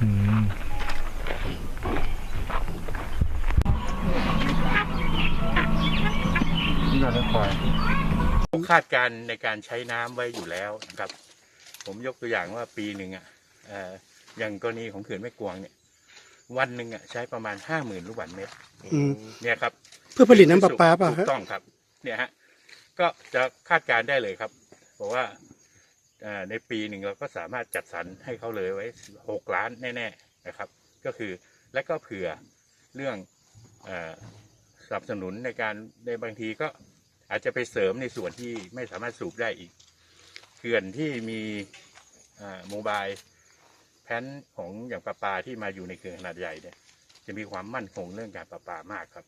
อืมนี่เราต้องคอยคาดการณ์ในการใช้น้ำไว้อยู่แล้วนะครับ ผมยกตัวอย่างว่าปีหนึ่งอะเอ่ออย่างกรณีของเขื่อนแม่กวงเนี่ย วันหนึ่งอะใช้ประมาณห้าหมื่นลูกบาศก์เมตรอืม เนี่ยครับ เพื่อผลิตน้ำประปาเปล่ะถูฮะ กต้องครับ เนี่ยฮะ ก็จะคาดการณ์ได้เลยครับบอกว่าเอ่อ ในปีหนึ่งเราก็สามารถจัดสรรให้เขาเลยไว้หกล้านแน่ๆนะครับ ก็คือและก็เผื่อเรื่องอสนับสนุนในการในบางทีก็อาจจะไปเสริมในส่วนที่ไม่สามารถสูบได้อีกเขื่อนที่มีโมบายแพนของอย่างประปาที่มาอยู่ในเขื่อนขนาดใหญ่เนี่ยจะมีความมั่นคงเรื่องการประปามากครับ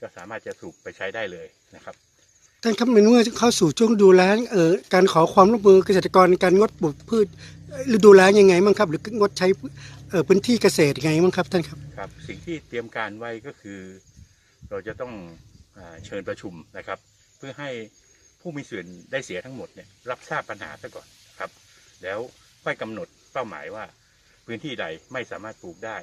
ก็สามารถจะสูบไปใช้ได้เลยนะครับ ท่านครับเมื่อเข้าสู่ช่วงดูแลเอ่อการขอความร่วมมือเกษตรกรในการงดปลูกพืชเอ่อฤดูแล้งยังไงบ้างครับ หรืองดใช้เอ่อพื้นที่เกษตรยังไงบ้างครับท่านครับครับ สิ่งที่เตรียมการไว้ก็คือ เราจะต้องอเชิญประชุมนะครับ เพื่อให้ผู้มีส่วนได้เสียทั้งหมดเนี่ยรับทราบปัญหาซะก่อนครับ แล้วค่อยกำหนดเป้าหมายว่าพื้นที่ใดไม่สามารถปลูกได้